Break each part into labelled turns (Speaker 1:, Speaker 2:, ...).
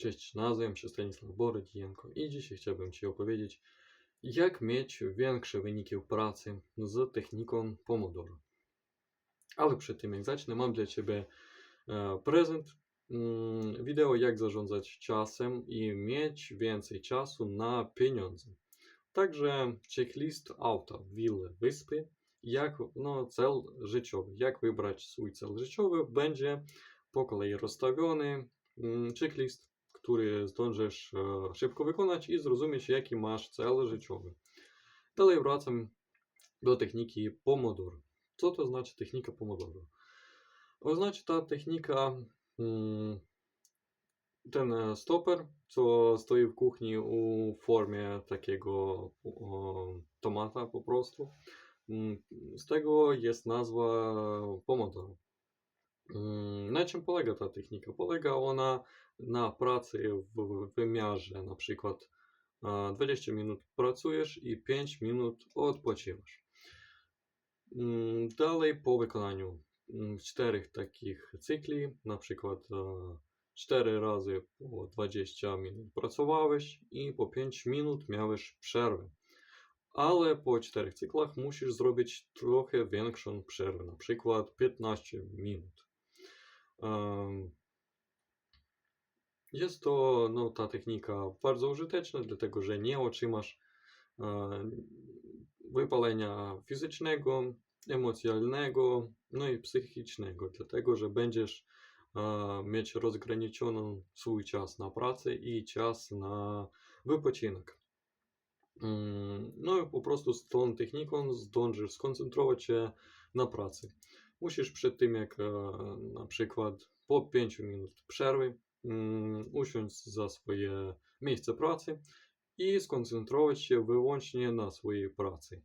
Speaker 1: Cześć, nazywam się Stanisław Borodienko i dzisiaj chciałbym Ci opowiedzieć, jak mieć większe wyniki w pracy z techniką Pomodoro. Ale przed tym jak zacznę, mam dla Ciebie e, prezent, mm, wideo jak zarządzać czasem i mieć więcej czasu na pieniądze. Także checklist auto, willy, wyspy, jak no, cel życiowy, jak wybrać swój cel życiowy, będzie po kolei rozstawiony mm, checklist, który zdążysz e, szybko wykonać i zrozumieć, jaki masz cel życiowy. Dalej wracam do techniki Pomodoro. Co to znaczy technika Pomodoro? Oznacza ta technika mm, ten e, stoper, co stoi w kuchni u formie takiego tomata po prostu. Mm, Z tego jest nazwa Pomodoro. Mm, Na czym polega ta technika? Polega ona na pracy w wymiarze na przykład e, 20 minut pracujesz i 5 minut odpoczywasz. Mm, Dalej po wykonaniu mm, czterech takich cykli, na przykład e, 4 razy po 20 minut pracowałeś i po 5 minut miałeś przerwę. Ale po 4 cyklach musisz zrobić trochę większą przerwę, na przykład 15 minut. Jest to no, ta technika bardzo użyteczna, dlatego że nie otrzymasz e, wypalenia fizycznego, emocjonalnego, no i psychicznego, dlatego że będziesz e, mieć rozgraniczoną swój czas na pracę i czas na wypoczynek. Mm, No i po prostu z tą techniką zdążysz skoncentrować się na pracy. Musisz przed tym, jak e, na przykład po 5 minut przerwy, mm, usiąść za swoje miejsce pracy i skoncentrować się wyłącznie na swojej pracy.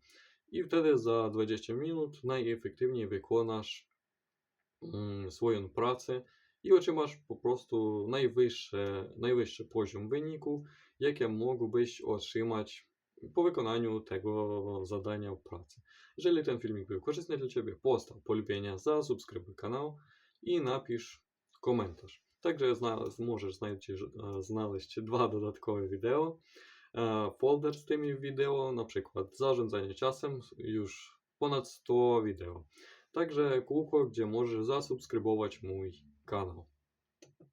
Speaker 1: I wtedy za 20 minut najefektywniej wykonasz mm, swoją pracę i otrzymasz po prostu najwyższy, najwyższy poziom wyniku, jakie mógłbyś otrzymać po wykonaniu tego zadania w pracy. Jeżeli ten filmik był korzystny dla Ciebie, postaw polubienia, zasubskrybuj kanał i napisz komentarz. Także zna, możesz znaleźć, znaleźć dwa dodatkowe wideo. E, Folder z tymi wideo, na przykład zarządzanie czasem, już ponad 100 wideo. Także kółko, gdzie możesz zasubskrybować mój kanał.